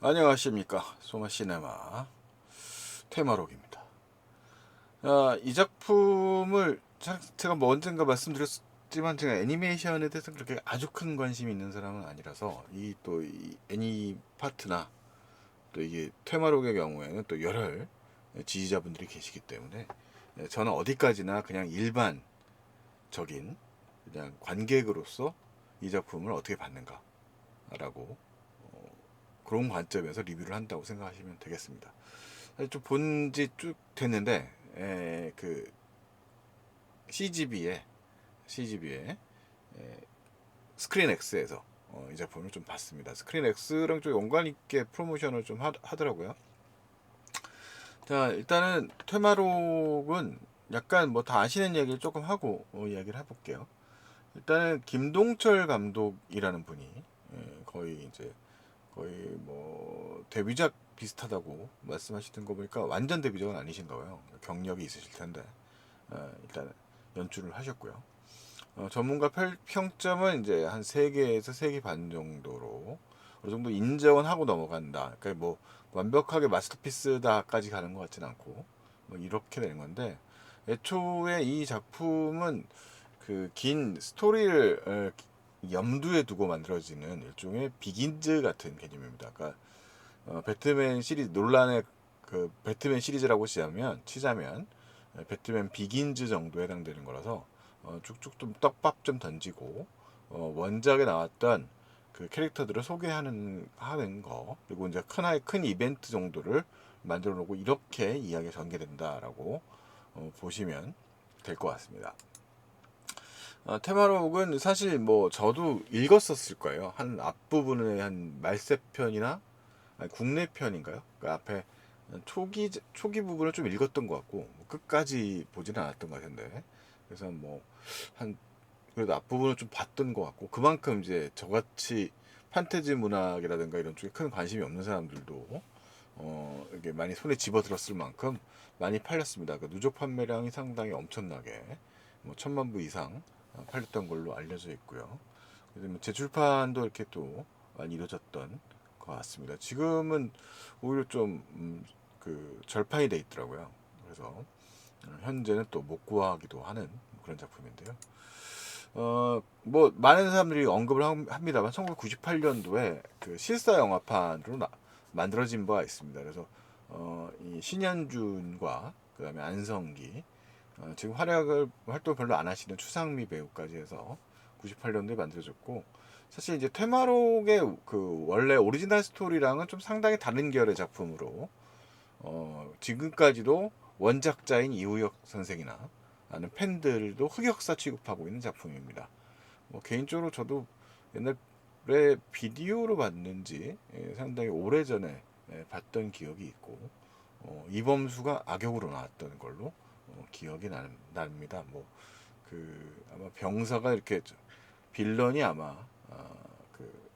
안녕하십니까 소마시네마 테마록입니다. 아, 이 작품을 자- 제가 뭐 언젠가 말씀드렸지만 제가 애니메이션에 대해서 그렇게 아주 큰 관심이 있는 사람은 아니라서 이 또 이 애니 파트나 또 이게 테마록의 경우에는 또 열혈 지지자분들이 계시기 때문에 예, 저는 어디까지나 그냥 일반적인 그냥 관객으로서 이 작품을 어떻게 봤는가라고 그런 관점에서 리뷰를 한다고 생각하시면 되겠습니다. 좀 본지 쭉 됐는데 에, 그 CGV에 CGV에 에, 스크린 X에서 어, 이 작품을 좀 봤습니다. 스크린 X랑 좀 연관 있게 프로모션을 좀 하, 하더라고요. 자 일단은 테마록은 약간 뭐 다 아시는 이야기를 조금 하고 어, 이야기를 해볼게요. 일단은 김동철 감독이라는 분이 예, 거의 이제 거의 뭐 데뷔작 비슷하다고 말씀하시던 거 보니까 완전 데뷔작은 아니신가 봐요. 경력이 있으실 텐데 어, 일단 연출을 하셨고요. 어, 전문가 평- 평점은 이제 한 3개에서 3개 반 정도로 어느 정도 인정은 하고 넘어간다. 그러니까 뭐 완벽하게 마스터피스다까지 가는 것 같진 않고 뭐 이렇게 되는 건데 애초에 이 작품은 그 긴 스토리를 어, 염두에 두고 만들어지는 일종의 비긴즈 같은 개념입니다. 그러니까 어, 배트맨 시리즈 논란의 그 배트맨 시리즈라고 치자면 치자면 에, 배트맨 비긴즈 정도에 해당되는 거라서 어, 쭉쭉 좀 떡밥 좀 던지고 어, 원작에 나왔던 그 캐릭터들을 소개하는 하는 거 그리고 이제 큰 하이 큰 이벤트 정도를 만들어 놓고 이렇게 이야기가 전개된다라고 어, 보시면 될 것 같습니다. 어, 테마록은 사실 뭐 저도 읽었었을 거예요. 한 앞부분의 한 말세편이나 아니, 국내 편인가요? 그 앞에 초기 초기 부분을 좀 읽었던 것 같고 뭐 끝까지 보지는 않았던 것 같은데 그래서 뭐 한 그래도 앞부분을 좀 봤던 것 같고 그만큼 이제 저같이 판타지 문학이라든가 이런 쪽에 큰 관심이 없는 사람들도 어 이게 많이 손에 집어들었을 만큼 많이 팔렸습니다. 그 누적 판매량이 상당히 엄청나게 뭐 천만 부 이상 어, 팔렸던 걸로 알려져 있고요. 뭐 재출판도 이렇게 또 많이 이루어졌던 것 같습니다. 지금은 오히려 좀그 절판이 돼 있더라고요. 그래서 어, 현재는 또 못 구하기도 하는 그런 작품인데요. 어, 뭐 많은 사람들이 언급을 함- 합니다만 1998년도에 그 실사 영화판으로 나- 만들어진 바가 있습니다. 그래서 어, 이 신현준과 그다음에 안성기 어, 지금 활약을 활동 별로 안 하시는 추상미 배우까지 해서 98년도에 만들어졌고 사실 이제 테마록의 그 원래 오리지널 스토리랑은 좀 상당히 다른 계열의 작품으로 어, 지금까지도 원작자인 이우혁 선생이나 아는 팬들도 흑역사 취급하고 있는 작품입니다. 뭐 개인적으로 저도 옛날에 비디오로 봤는지 예, 상당히 오래 전에 예, 봤던 기억이 있고 어, 이범수가 악역으로 나왔던 걸로 어, 기억이 나, 납니다. 뭐 그 아마 병사가 이렇게 저- 빌런이 아마 아, 그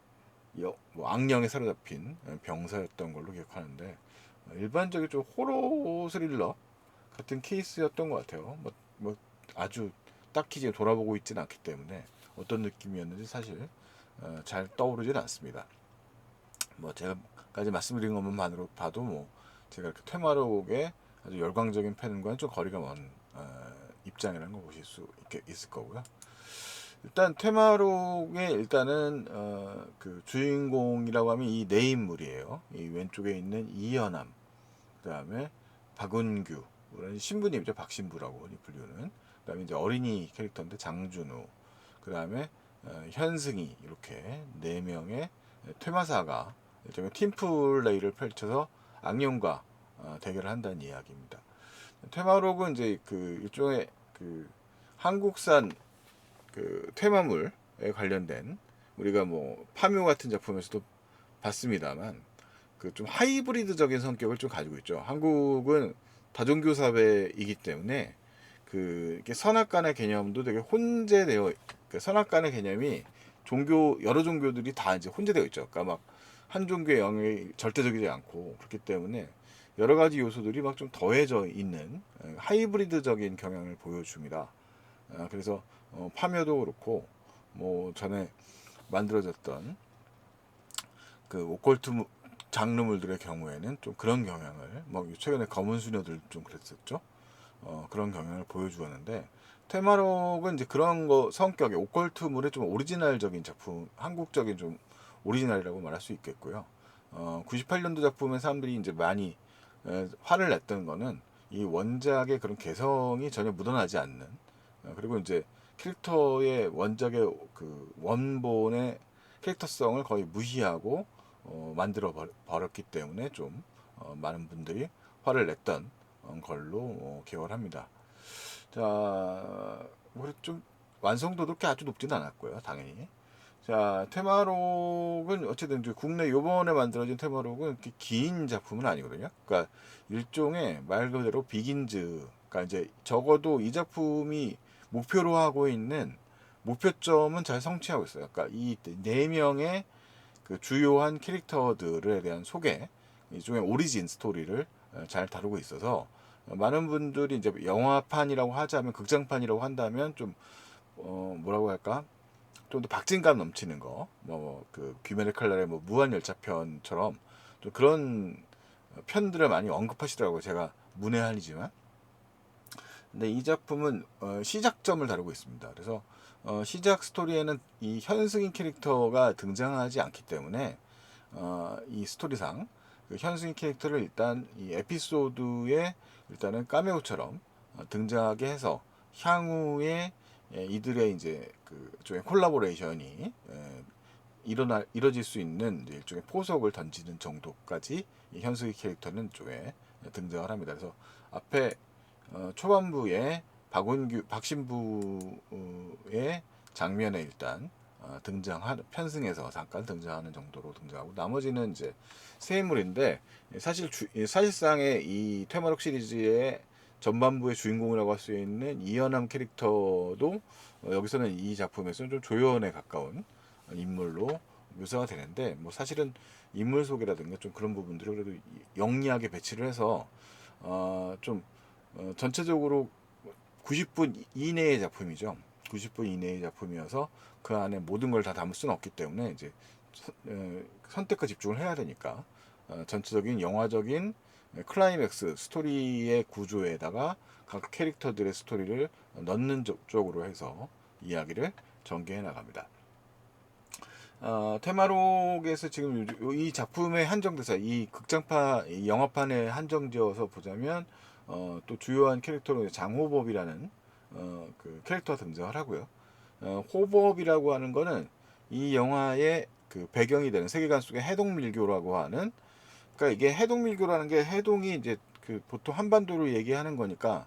여, 뭐 악령에 사로잡힌 병사였던 걸로 기억하는데 어, 일반적인 좀 호러 스릴러 같은 케이스였던 것 같아요. 뭐, 뭐 아주 딱히 지금 돌아보고 있지는 않기 때문에 어떤 느낌이었는지 사실 어, 잘 떠오르진 않습니다. 뭐 제가까지 말씀드린 것만으로 봐도 뭐 제가 이렇게 테마록의 아주 열광적인 팬과는 좀 거리가 먼 어, 입장이라는 걸 보실 수 있게, 있을 거고요. 일단 테마록의 일단은 어, 그 주인공이라고 하면 이 네 인물이에요. 이 왼쪽에 있는 이현암, 그다음에 박은규, 그런 신부님이죠. 박신부라고 불리는. 그다음에 이제 어린이 캐릭터인데 장준우, 그다음에 어, 현승이 이렇게 네 명의 퇴마사가 일종의 팀플레이를 펼쳐서 악령과 어, 대결을 한다는 이야기입니다. 테마록은 이제 그 일종의 그 한국산 그 테마물에 관련된 우리가 뭐 파묘 같은 작품에서도 봤습니다만 그 좀 하이브리드적인 성격을 좀 가지고 있죠. 한국은 다종교 사회이기 때문에 그 선악간의 개념도 되게 혼재되어 그 선악간의 개념이 종교 여러 종교들이 다 이제 혼재되어 있죠. 그러니까 막 한 종교의 영역이 절대적이지 않고 그렇기 때문에 여러 가지 요소들이 막 좀 더해져 있는 어, 하이브리드적인 경향을 보여줍니다. 아, 그래서 어, 파묘도 그렇고 뭐 전에 만들어졌던 그 오컬트 무- 장르물들의 경우에는 좀 그런 경향을 뭐 최근에 검은 수녀들 좀 그랬었죠. 어, 그런 경향을 보여주었는데 테마록은 이제 그런 거 성격의 오컬트물의 좀 오리지널적인 작품, 한국적인 좀 오리지널이라고 말할 수 있겠고요. 어, 98년도 작품에 사람들이 이제 많이 에, 화를 냈던 거는 이 원작의 그런 개성이 전혀 묻어나지 않는 어, 그리고 이제 캐릭터의 원작의 그 원본의 캐릭터성을 거의 무시하고 어, 만들어 버- 버렸기 때문에 좀 어, 많은 분들이 화를 냈던 어, 걸로 어, 기억을 합니다. 자, 우리 좀 완성도도 그렇게 아주 높지는 않았고요, 당연히. 자, 테마록은 어쨌든 국내 요번에 만들어진 테마록은 긴 작품은 아니거든요. 그러니까 일종의 말 그대로 비긴즈. 그러니까 이제 적어도 이 작품이 목표로 하고 있는 목표점은 잘 성취하고 있어요. 그러니까 이 네 명의 그 주요한 캐릭터들에 대한 소개, 일종의 오리진 스토리를 어, 잘 다루고 있어서 많은 분들이 이제 영화판이라고 하자면 극장판이라고 한다면 좀 어, 뭐라고 할까? 좀 더 박진감 넘치는 거, 뭐 그 귀멸의 칼날의 뭐 무한 열차편처럼 좀 그런 편들을 많이 언급하시더라고요. 제가 문외한이지만. 근데 이 작품은 어, 시작점을 다루고 있습니다. 그래서 어, 시작 스토리에는 이 현승인 캐릭터가 등장하지 않기 때문에 어, 이 스토리상 그 현승인 캐릭터를 일단 이 에피소드에 일단은 까메오처럼 어, 등장하게 해서 향후에 예, 이들의 이제 그 일종의 콜라보레이션이 예, 일어나 이뤄질 수 있는 일종의 포석을 던지는 정도까지 이 현승인 캐릭터는 쪽에 등장을 합니다. 그래서 앞에 어, 초반부에 박원규 박신부의 장면에 일단 어, 등장하는 편승해서 잠깐 등장하는 정도로 등장하고 나머지는 이제 새 인물인데 사실 주, 사실상의 이 테마록 시리즈의 전반부의 주인공이라고 할 수 있는 이연함 캐릭터도 어, 여기서는 이 작품에서는 좀 조연에 가까운 인물로 묘사가 되는데 뭐 사실은 인물 소개라든가 좀 그런 부분들을 그래도 영리하게 배치를 해서 어좀 어, 전체적으로 90분 이내의 작품이죠. 90분 이내의 작품이어서 그 안에 모든 걸 다 담을 수는 없기 때문에 이제 선- 어, 선택과 집중을 해야 되니까 어, 전체적인 영화적인 클라이맥스 스토리의 구조에다가 각 캐릭터들의 스토리를 넣는 쪽- 쪽으로 해서 이야기를 전개해 나갑니다. 어, 테마록에서 지금 요- 이 작품에 한정돼서 이 극장판, 이 영화판에 한정지어서 보자면 어, 또 주요한 캐릭터로 장호법이라는 어, 그 캐릭터가 등장을 하고요. 어, 호법이라고 하는 거는 이 영화의 그 배경이 되는 세계관 속의 해동밀교라고 하는 그러니까 이게 해동 밀교라는 게 해동이 이제 그 보통 한반도로 얘기하는 거니까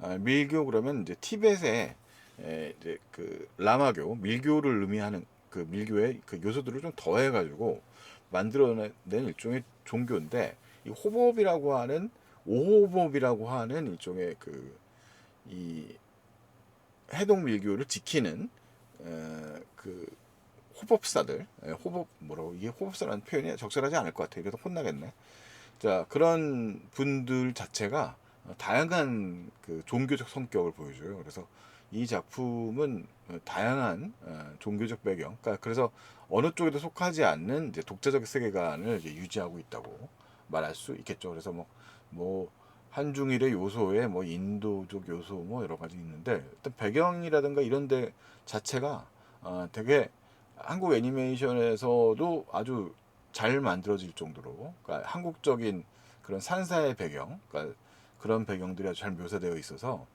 아, 밀교 그러면 이제 티벳의 에, 이제 그 라마교 밀교를 의미하는 그 밀교의 그 요소들을 좀 더해가지고 만들어낸 일종의 종교인데 이 호법이라고 하는 오호법이라고 하는 일종의 그 이 해동 밀교를 지키는 에, 그 호법사들, 에, 호법 뭐라고 이게 호법사라는 표현이 적절하지 않을 것 같아요. 그래서 혼나겠네. 자 그런 분들 자체가 다양한 그 종교적 성격을 보여줘요. 그래서 이 작품은 어, 다양한 어, 종교적 배경, 그러니까 그래서 어느 쪽에도 속하지 않는 이제 독자적 세계관을 이제 유지하고 있다고 말할 수 있겠죠. 그래서 뭐, 뭐 한중일의 요소에 뭐 인도적 요소 뭐 여러 가지 있는데 일단 배경이라든가 이런 데 자체가 어, 되게 한국 애니메이션에서도 아주 잘 만들어질 정도로 그러니까 한국적인 그런 산사의 배경, 그러니까 그런 배경들이 아주 잘 묘사되어 있어서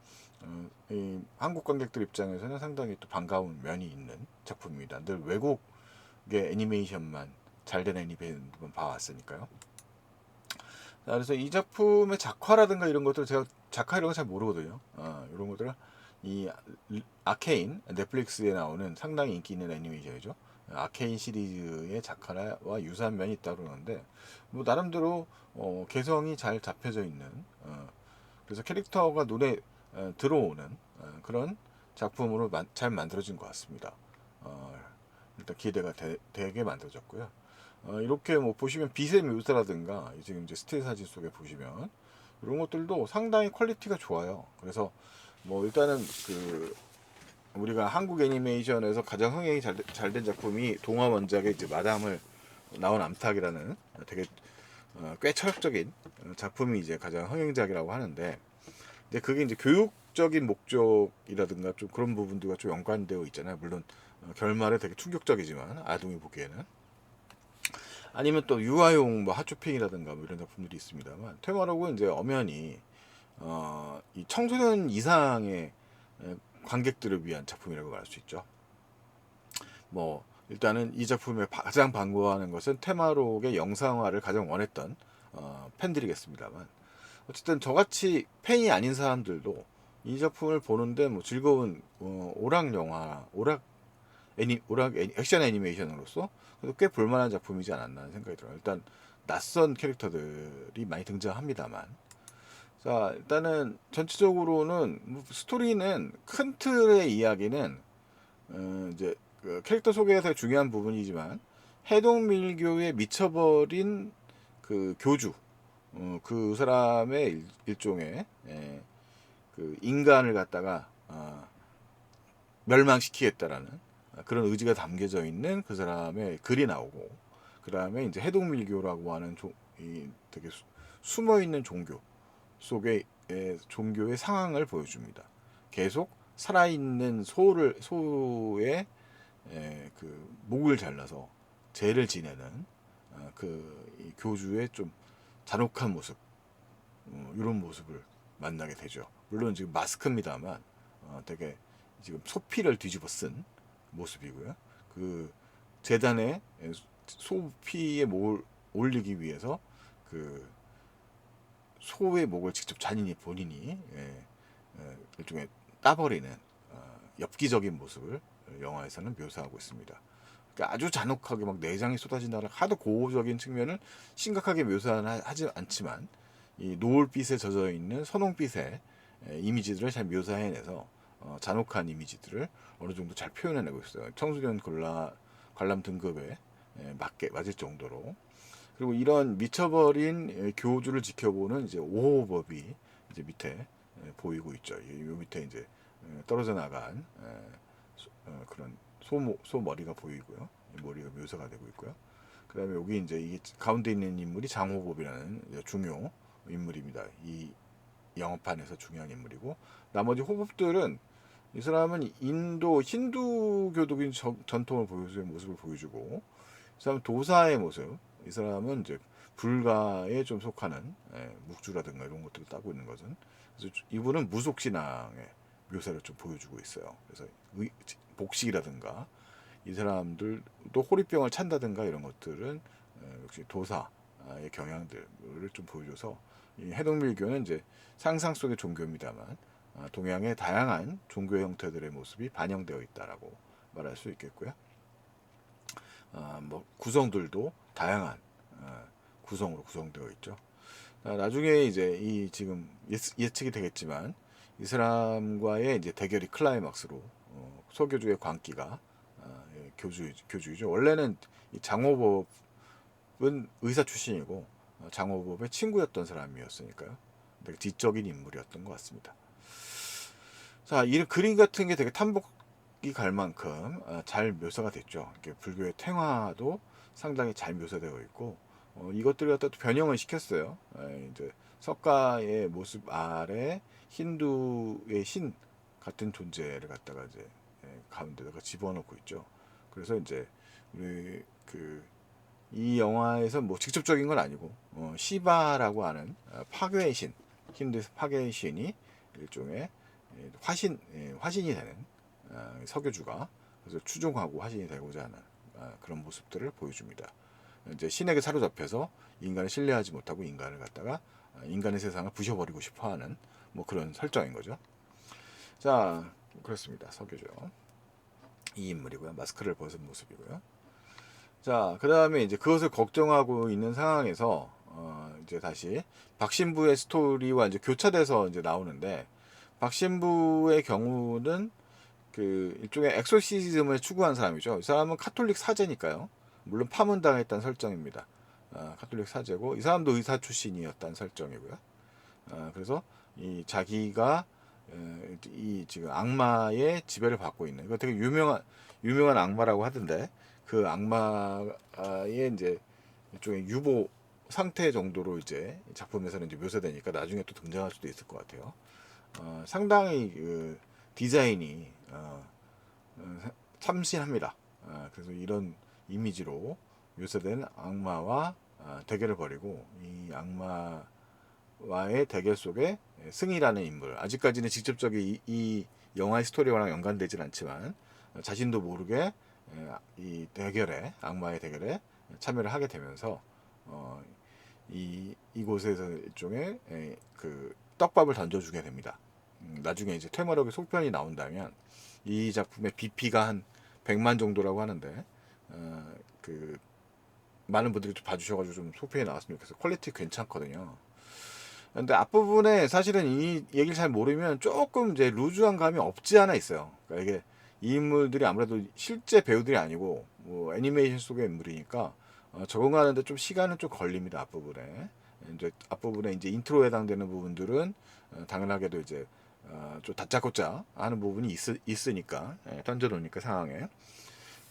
어, 이 한국 관객들 입장에서는 상당히 또 반가운 면이 있는 작품입니다. 늘 외국의 애니메이션만 잘된 애니메이션만 봐왔으니까요. 자, 그래서 이 작품의 작화라든가 이런 것들 제가 작화 이런 거 잘 모르거든요. 어, 이런 것들은 이 아케인 넷플릭스에 나오는 상당히 인기 있는 애니메이션이죠. 아케인 시리즈의 작화와 유사한 면이 있다 그러는데 뭐 나름대로 어, 개성이 잘 잡혀져 있는 어, 그래서 캐릭터가 눈에 어, 들어오는 어, 그런 작품으로 만- 잘 만들어진 것 같습니다. 어, 일단 기대가 되, 되게 만들어졌고요. 어, 이렇게 뭐 보시면 빛의 묘사라든가 지금 이제 스틸 사진 속에 보시면 이런 것들도 상당히 퀄리티가 좋아요. 그래서 뭐 일단은 그 우리가 한국 애니메이션에서 가장 흥행이 잘, 잘된 작품이 동화 원작의 이제 마담을 나온 암탉이라는 되게 어, 꽤 철학적인 어, 작품이 이제 가장 흥행작이라고 하는데 근데 그게 이제 교육적인 목적이라든가 좀 그런 부분들과 좀 연관되어 있잖아요. 물론 어, 결말에 되게 충격적이지만 아동이 보기에는 아니면 또 유아용 뭐 핫쇼핑이라든가 뭐 이런 작품들이 있습니다만 테마록은 이제 엄연히 어, 이 청소년 이상의 에, 관객들을 위한 작품이라고 말할 수 있죠. 뭐 일단은 이 작품의 가장 반고하는 것은 테마록의 영상화를 가장 원했던 어, 팬들이겠습니다만 어쨌든 저같이 팬이 아닌 사람들도 이 작품을 보는데 뭐 즐거운 어, 오락 영화, 오락 애니, 오락 애니, 액션 애니메이션으로서 꽤 볼만한 작품이지 않았나 하는 생각이 들어요. 일단 낯선 캐릭터들이 많이 등장합니다만 자 일단은 전체적으로는 뭐 스토리는 큰 틀의 이야기는 어, 이제 그 캐릭터 소개에서 중요한 부분이지만 해동밀교에 미쳐버린 그 교주 어, 그 사람의 일, 일종의 예, 그 인간을 갖다가 어, 멸망시키겠다라는 그런 의지가 담겨져 있는 그 사람의 글이 나오고 그 다음에 이제 해동밀교라고 하는 조, 이 되게 수, 숨어 있는 종교 속의 예, 종교의 상황을 보여줍니다. 계속 살아있는 소를 소의 예, 그 목을 잘라서 죄를 지내는 어, 그이 교주의 좀 잔혹한 모습 어, 이런 모습을 만나게 되죠. 물론 지금 마스크입니다만 어, 되게 지금 소피를 뒤집어 쓴 모습이고요. 그 재단에 소피의 목을 올리기 위해서 그 소의 목을 직접 자신이 본인이 예, 예, 일종의 따버리는 어, 엽기적인 모습을 영화에서는 묘사하고 있습니다. 그러니까 아주 잔혹하게 막 내장이 쏟아진다는 하도 고적인 측면을 심각하게 묘사는 하지 않지만 이 노을빛에 젖어 있는 선홍빛의 이미지들을 잘 묘사해내서 어, 잔혹한 이미지들을 어느 정도 잘 표현해내고 있어요. 청소년 관람 등급에 맞게 맞을 정도로 그리고 이런 미쳐버린 교주를 지켜보는 이제 오호법이 이제 밑에 보이고 있죠. 이 밑에 이제 떨어져 나간 어, 그런 소, 소 머리가 보이고요. 머리가 묘사가 되고 있고요. 그 다음에 여기 이제 이 가운데 있는 인물이 장호법이라는 중요 인물입니다. 이 영업판에서 중요한 인물이고 나머지 호법들은 이 사람은 인도 힌두교독인 전통을 보여주는 모습을 보여주고 이 사람은 도사의 모습 이 사람은 이제 불가에 좀 속하는 예, 묵주라든가 이런 것들을 따고 있는 것은 그래서 이분은 무속 신앙의 묘사를 좀 보여주고 있어요. 그래서 의, 복식이라든가 이 사람들도 호리병을 찬다든가 이런 것들은 예, 역시 도사의 경향들을 좀 보여줘서 이 해동밀교는 이제 상상 속의 종교입니다만 아, 동양의 다양한 종교 형태들의 모습이 반영되어 있다라고 말할 수 있겠고요. 아, 뭐 구성들도 다양한 아, 구성으로 구성되어 있죠. 나중에 이제 이 지금 예측이 되겠지만 이 사람과의 이제 대결이 클라이막스로 어, 서교주의 광기가 예, 교주 교주이죠. 원래는 이 장호법은 의사 출신이고 어, 장호법의 친구였던 사람이었으니까요. 되게 지적인 인물이었던 것 같습니다. 자, 이 그림 같은 게 되게 탐복이 갈 만큼 어, 잘 묘사가 됐죠. 불교의 탱화도 상당히 잘 묘사되어 있고 어, 이것들을 갖다 또 변형을 시켰어요. 에, 이제 석가의 모습 아래 힌두의 신 같은 존재를 갖다가 이제 에, 가운데다가 집어넣고 있죠. 그래서 이제 우리 그 이 영화에서 뭐 직접적인 건 아니고 어, 시바라고 하는 어, 파괴의 신 힌두에서 파괴의 신이 일종의 화신 화신이 되는 어, 석유주가 그래서 추종하고 화신이 되고자 하는 어, 그런 모습들을 보여줍니다. 이제 신에게 사로잡혀서 인간을 신뢰하지 못하고 인간을 갖다가 어, 인간의 세상을 부셔버리고 싶어하는 뭐 그런 설정인 거죠. 자 그렇습니다. 석유죠. 이 인물이고요. 마스크를 벗은 모습이고요. 자, 그 다음에 이제 그것을 걱정하고 있는 상황에서, 어, 이제 다시 박신부의 스토리와 이제 교차돼서 이제 나오는데, 박신부의 경우는 그 일종의 엑소시즘을 추구한 사람이죠. 이 사람은 카톨릭 사제니까요. 물론 파문당했다는 설정입니다. 어, 카톨릭 사제고 이 사람도 의사 출신이었다는 설정이고요. 어, 그래서 이 자기가 에, 이 지금 악마의 지배를 받고 있는 이거 되게 유명한 유명한 악마라고 하던데 그 악마의 이제 일종의 유보 상태 정도로 이제 작품에서는 이제 묘사되니까 나중에 또 등장할 수도 있을 것 같아요. 어, 상당히 그 디자인이 어, 어, 참신합니다. 어, 그래서 이런 이미지로 묘사된 악마와 어, 대결을 벌이고 이 악마와의 대결 속에 승이라는 인물 아직까지는 직접적인 이, 이 영화의 스토리와랑 연관되진 않지만 어, 자신도 모르게 에, 이 대결에 악마의 대결에 참여를 하게 되면서 어, 이 이곳에서 일종의 에, 그 떡밥을 던져주게 됩니다. 음, 나중에 이제 퇴마력의 속편이 나온다면 이 작품의 BP가 한 100만 정도라고 하는데 어, 그 많은 분들이 좀 봐주셔가지고 좀 속편이 나왔으면 좋겠어요. 퀄리티 괜찮거든요. 근데 앞부분에 사실은 이 얘기를 잘 모르면 조금 이제 루즈한 감이 없지 않아 있어요. 그러니까 이게 이 인물들이 아무래도 실제 배우들이 아니고 뭐 애니메이션 속의 인물이니까 어, 적응하는데 좀 시간은 좀 걸립니다 앞부분에 이제 앞부분에 이제 인트로에 해당되는 부분들은 어, 당연하게도 이제 어, 좀 다짜고짜 하는 부분이 있, 있으니까 예, 던져놓으니까 상황에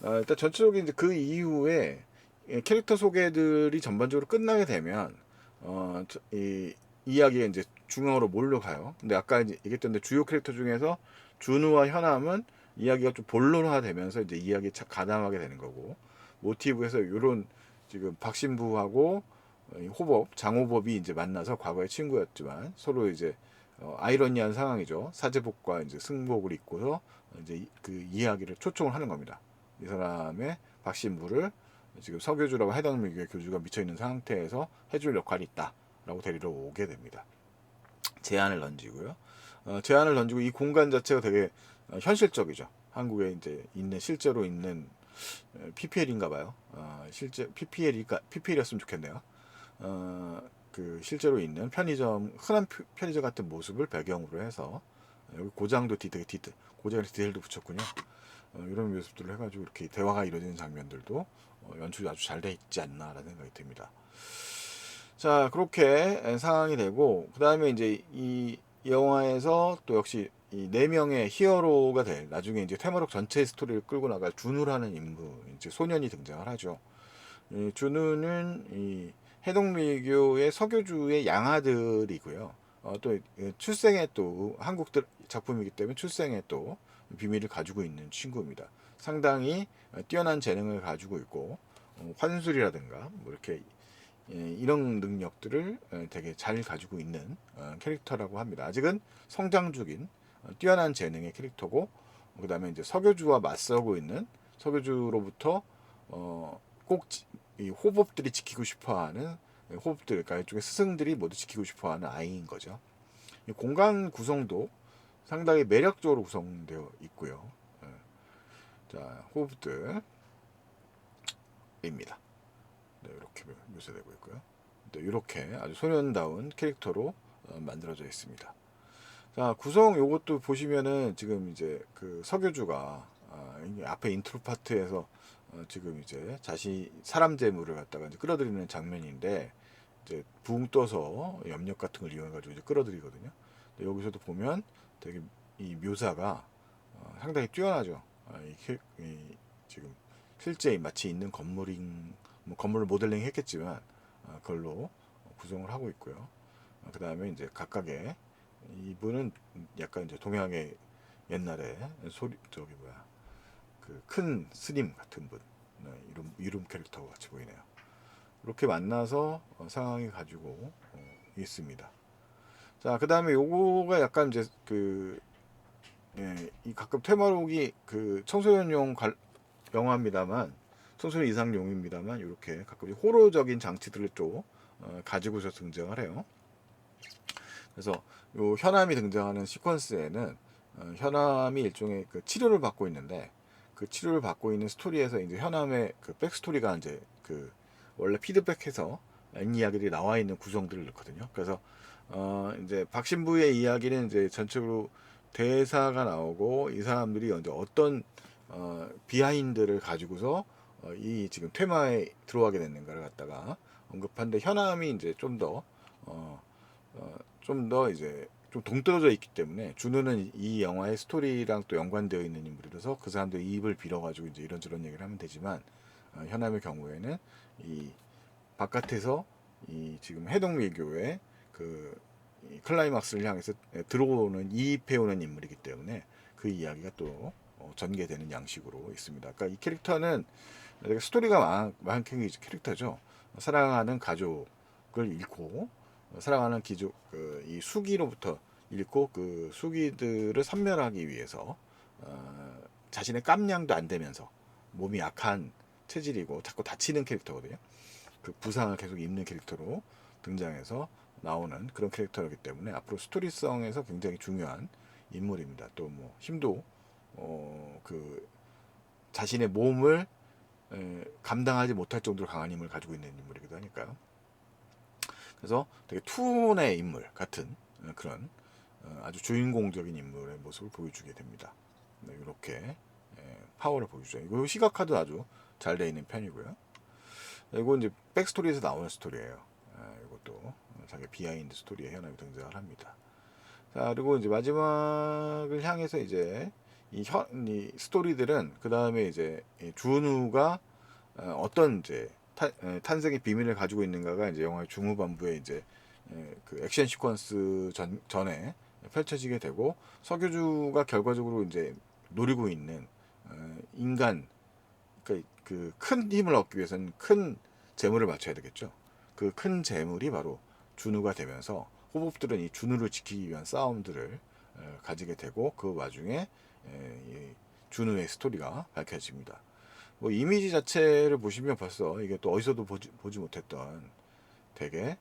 어, 일단 전체적인 이제 그 이후에 예, 캐릭터 소개들이 전반적으로 끝나게 되면 어, 저- 이 이야기가 이제 중앙으로 몰려가요. 근데 아까 이제 얘기했던 데 주요 캐릭터 중에서 준우와 현암은 이야기가 좀 본론화되면서 이제 이야기 차 가담하게 되는 거고 모티브에서 이런 지금 박신부하고 어, 이 호법 장호법이 이제 만나서 과거의 친구였지만 서로 이제 어, 아이러니한 상황이죠. 사제복과 이제 승복을 입고서 이제 이- 그 이야기를 초청을 하는 겁니다. 이 사람의 박신부를 지금 서교주라고 해당미교의 교주가 미쳐 있는 상태에서 해줄 역할이 있다라고 데리러 오게 됩니다. 제안을 던지고요. 어, 제안을 던지고 이 공간 자체가 되게 어, 현실적이죠. 한국에 이제 있는 실제로 있는 PPL인가 봐요. 어, 실제 PPL이가 PPL이었으면 좋겠네요. 어, 그 실제로 있는 편의점 흔한 표- 편의점 같은 모습을 배경으로 해서 여기 고장도 디 되게 디테 고장에 디테일도 붙였군요. 어, 이런 모습들을 해가지고 이렇게 대화가 이루어지는 장면들도 어, 연출이 아주 잘 돼 있지 않나라는 생각이 듭니다. 자 그렇게 에, 상황이 되고 그 다음에 이제 이 영화에서 또 역시 이 네 명의 히어로가 될 나중에 이제 테마록 전체 스토리를 끌고 나갈 준우라는 인물 이제 소년이 등장을 하죠. 이 준우는 이 해동미교의 서교주의 양아들이고요. 어, 또 출생에 또 한국 들- 작품이기 때문에 출생에 또 비밀을 가지고 있는 친구입니다. 상당히 어, 뛰어난 재능을 가지고 있고 어, 환술이라든가 뭐 이렇게 예, 이런 능력들을 어, 되게 잘 가지고 있는 어, 캐릭터라고 합니다. 아직은 성장 중인 어, 뛰어난 재능의 캐릭터고 그 다음에 이제 서교주와 맞서고 있는 서교주로부터 어, 꼭 이 호법들이 지키고 싶어하는 호법들, 그러니까 이쪽에 스승들이 모두 지키고 싶어하는 아이인 거죠. 이 공간 구성도 상당히 매력적으로 구성되어 있고요. 예. 자, 호법들입니다. 네, 이렇게 묘사되고 있고요. 네, 이렇게 아주 소년다운 캐릭터로 어, 만들어져 있습니다. 자, 구성 요것도 보시면은 지금 이제 그 서교주가 아, 앞에 인트로 파트에서 어, 지금 이제 자신 사람 재물을 갖다가 이제 끌어들이는 장면인데 이제 붕 떠서 염력 같은 걸 이용해 가지고 이제 끌어들이거든요. 여기서도 보면 되게 이 묘사가 어, 상당히 뛰어나죠. 아, 이, 캐- 이 지금 실제 마치 있는 건물인 뭐 건물을 모델링 했겠지만 어, 그걸로 구성을 하고 있고요. 그 다음에 이제 각각의 이분은 약간 이제 동양의 옛날에 소리 저기 뭐야 그 큰 스님 같은 분 네, 이름 이름 캐릭터 같이 보이네요. 이렇게 만나서 어, 상황이 가지고 어, 있습니다. 자, 그 다음에 요거가 약간 이제 그, 예, 이 가끔 테마록이 그 청소년용 갈- 영화입니다만, 청소년 이상용입니다만, 이렇게 가끔 호러적인 장치들을 또 어, 가지고서 등장을 해요. 그래서 요 현암이 등장하는 시퀀스에는 어, 현암이 일종의 그 치료를 받고 있는데, 그 치료를 받고 있는 스토리에서 이제 현암의 그 백스토리가 이제 그 원래 피드백해서 이야기들이 나와 있는 구성들을 넣거든요. 그래서 어 이제 박신부의 이야기는 이제 전체적으로 대사가 나오고 이 사람들이 이제 어떤 어 비하인드를 가지고서 어, 이 지금 테마에 들어가게 됐는가를 갖다가 언급한데 현암이 이제 좀더 어, 어, 좀더 이제 좀 동떨어져 있기 때문에 준우는 이 영화의 스토리랑 또 연관되어 있는 인물이라서 그 사람들 입을 빌어가지고 이제 이런저런 얘기를 하면 되지만 어, 현암의 경우에는 이 바깥에서 이 지금 해동밀교의 그이 클라이막스를 향해서 들어오는 이입해오는 인물이기 때문에 그 이야기가 또 어, 전개되는 양식으로 있습니다. 그러니까 이 캐릭터는 스토리가 많, 많은 캐릭터죠. 사랑하는 가족을 잃고 어, 사랑하는 기족 그, 이 수기로부터 잃고 그 수기들을 섬멸하기 위해서 어, 자신의 깜냥도 안 되면서 몸이 약한 체질이고 자꾸 다치는 캐릭터거든요. 그 부상을 계속 입는 캐릭터로 등장해서 나오는 그런 캐릭터이기 때문에 앞으로 스토리성에서 굉장히 중요한 인물입니다. 또 뭐 힘도 어 그 자신의 몸을 에, 감당하지 못할 정도로 강한 힘을 가지고 있는 인물이기도 하니까요. 그래서 되게 투혼의 인물 같은 어, 그런 어, 아주 주인공적인 인물의 모습을 보여주게 됩니다. 네, 이렇게 파워를 보여주죠. 이거 시각화도 아주 잘 되어 있는 편이고요. 이거 이제 백스토리에서 나오는 스토리예요. 아, 이것도 자기 비하인드 스토리에 현암이 등장을 합니다. 자 그리고 이제 마지막을 향해서 이제 이, 현, 이 스토리들은 그 다음에 이제 준우가 어, 어떤 이제 탄, 탄생의 비밀을 가지고 있는가가 이제 영화의 중후반부에 이제 그 액션 시퀀스 전, 전에 펼쳐지게 되고 서교주가 결과적으로 이제 노리고 있는 어, 인간 그러니까 힘을 얻기 위해서는 큰 재물을 맞춰야 되겠죠. 그 큰 재물이 바로 준우가 되면서 호법들은 이 준우를 지키기 위한 싸움들을 어, 가지게 되고 그 와중에 준우의 스토리가 밝혀집니다. 뭐 이미지 자체를 보시면 벌써 이게 또 어디서도 보지, 보지 못했던 되게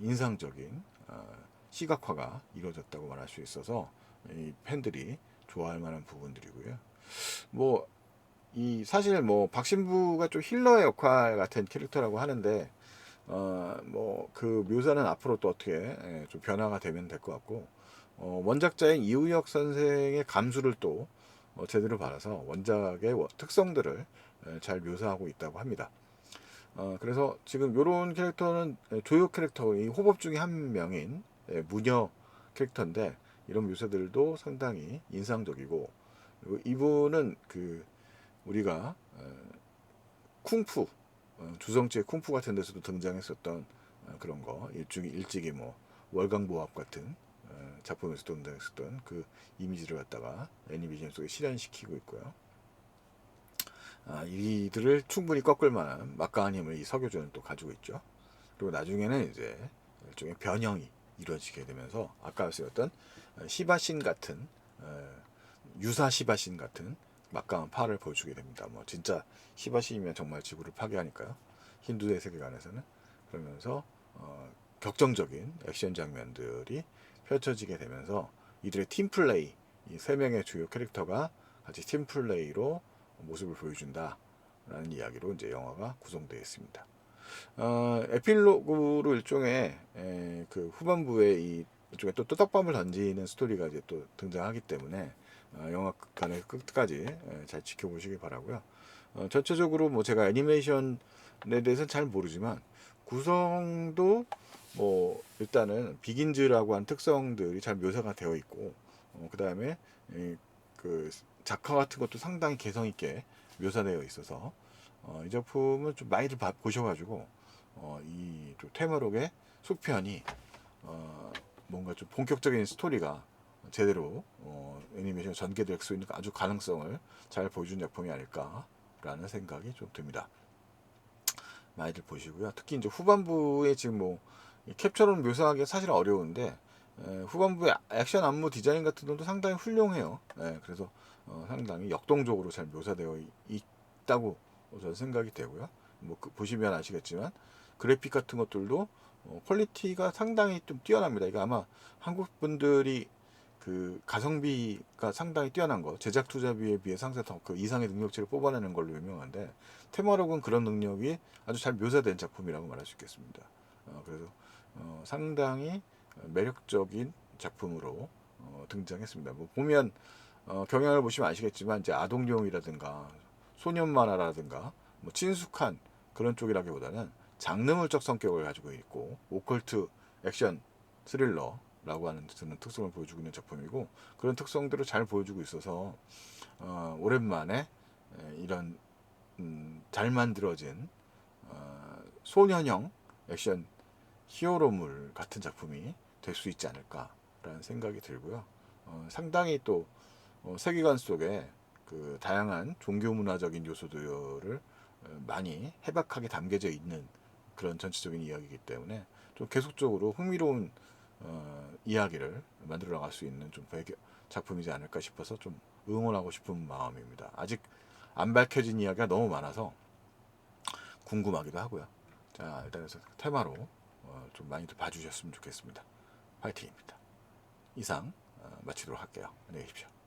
인상적인 어, 시각화가 이루어졌다고 말할 수 있어서 이 팬들이 좋아할 만한 부분들이고요. 뭐 이 사실 뭐 박신부가 좀 힐러의 역할 같은 캐릭터라고 하는데 어 뭐 그 묘사는 앞으로 또 어떻게 예, 좀 변화가 되면 될 것 같고 어 원작자인 이우혁 선생의 감수를 또어 제대로 받아서 원작의 특성들을 예, 잘 묘사하고 있다고 합니다. 어 그래서 지금 요런 캐릭터는 예, 조요 캐릭터 이 호법 중에 한 명인 무녀 캐릭터인데 이런 묘사들도 상당히 인상적이고 이분은 그 우리가 어, 쿵푸 어, 주성치의 쿵푸 같은 데서도 등장했었던 어, 그런 거 일종의 일찍이 뭐 월광보합 같은 작품에서 등장했었던 그 이미지를 갖다가 애니메이션 속에 실현시키고 있고요. 아, 이들을 충분히 꺾을 만한 막강한 힘을 이 서교주는 또 가지고 있죠. 그리고 나중에는 이제 일종의 변형이 이루어지게 되면서 아까 말씀드렸던 시바신 같은 유사 시바신 같은 막강한 파를 보여주게 됩니다. 뭐 진짜 시바신이면 정말 지구를 파괴하니까요. 힌두의 세계관에서는 그러면서 어, 격정적인 액션 장면들이 펼쳐지게 되면서 이들의 팀 플레이 이 세 명의 주요 캐릭터가 같이 팀 플레이로 모습을 보여준다라는 이야기로 이제 영화가 구성되어 있습니다. 어, 에필로그로 일종의 에, 그 후반부에 이 일종의 또 떡밥을 던지는 스토리가 이제 또 등장하기 때문에 어, 영화 관의 끝까지 에, 잘 지켜보시기 바라고요. 어, 전체적으로 뭐 제가 애니메이션에 대해서는 잘 모르지만 구성도 뭐 일단은 비긴즈라고 한 특성들이 잘 묘사가 되어 있고 어, 그 다음에 그 작화 같은 것도 상당히 개성 있게 묘사되어 있어서 어, 이 작품은 좀 많이들 봐, 보셔가지고 어, 이 테마록의 속편이 어, 뭔가 좀 본격적인 스토리가 제대로 어, 애니메이션 전개될 수 있는 아주 가능성을 잘 보여준 작품이 아닐까라는 생각이 좀 듭니다. 많이들 보시고요. 특히 이제 후반부에 지금 뭐 캡처론 묘사하기 사실 어려운데 에, 후반부의 액션 안무 디자인 같은 것도 상당히 훌륭해요. 에, 그래서 어, 상당히 역동적으로 잘 묘사되어 있다고 저는 생각이 되고요. 뭐 그 보시면 아시겠지만 그래픽 같은 것들도 어, 퀄리티가 상당히 좀 뛰어납니다. 이거 아마 한국 분들이 그 가성비가 상당히 뛰어난 거, 제작 투자비에 비해 상세 더그 이상의 능력치를 뽑아내는 걸로 유명한데 테마록은 그런 능력이 아주 잘 묘사된 작품이라고 말할 수 있겠습니다. 어, 그래서 어, 상당히 매력적인 작품으로 어, 등장했습니다. 뭐 보면 어, 경향을 보시면 아시겠지만 이제 아동용이라든가 소년 만화라든가 뭐 친숙한 그런 쪽이라기보다는 장르물적 성격을 가지고 있고 오컬트 액션 스릴러라고 하는 드는 특성을 보여주고 있는 작품이고 그런 특성들을 잘 보여주고 있어서 어, 오랜만에 이런 음, 잘 만들어진 어, 소년형 액션 히어로물 같은 작품이 될 수 있지 않을까라는 생각이 들고요. 어, 상당히 또 어, 세계관 속에 그 다양한 종교 문화적인 요소들을 어, 많이 해박하게 담겨져 있는 그런 전체적인 이야기이기 때문에 좀 계속적으로 흥미로운 어, 이야기를 만들어 나갈 수 있는 좀 작품이지 않을까 싶어서 좀 응원하고 싶은 마음입니다. 아직 안 밝혀진 이야기가 너무 많아서 궁금하기도 하고요. 자 일단 그래서 테마로 어, 좀 많이들 봐주셨으면 좋겠습니다. 화이팅입니다. 이상 어, 마치도록 할게요. 안녕히 계십시오.